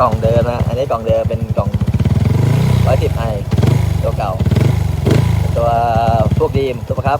กล่องเดิมนะอันนี้กล่องเดิมเป็นกล่องร้อยสิบไอตัวเก่า ตัวพวกดีมตัวประครับ